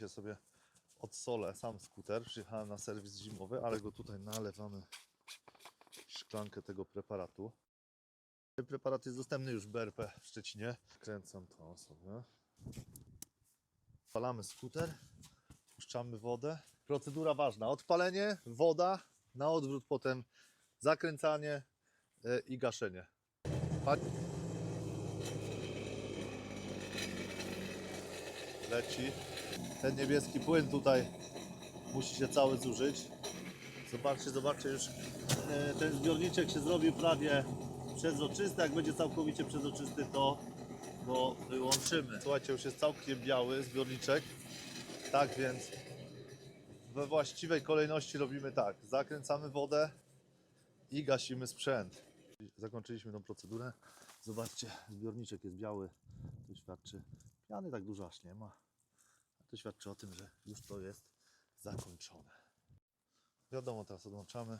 dzisiaj sobie odsolę sam skuter. Przyjechałem na serwis zimowy, ale go tutaj nalewamy szklankę tego preparatu. Ten preparat jest dostępny już w BRP w Szczecinie. Kręcam to sobie. Odpalamy skuter, puszczamy wodę. Procedura ważna. Odpalenie, woda, na odwrót potem zakręcanie e, i gaszenie. Pa- Leci. Ten niebieski płyn tutaj musi się cały zużyć. Zobaczcie, zobaczcie już e, ten zbiorniczek się zrobił prawie przezroczysty. Jak będzie całkowicie przezroczysty, to go wyłączymy. Słuchajcie, już jest całkiem biały zbiorniczek. Tak więc we właściwej kolejności robimy tak. Zakręcamy wodę i gasimy sprzęt. Zakończyliśmy tą procedurę. Zobaczcie, zbiorniczek jest biały. To świadczy, piany tak dużo aż nie ma. A to świadczy o tym, że już to jest zakończone. Wiadomo, teraz odłączamy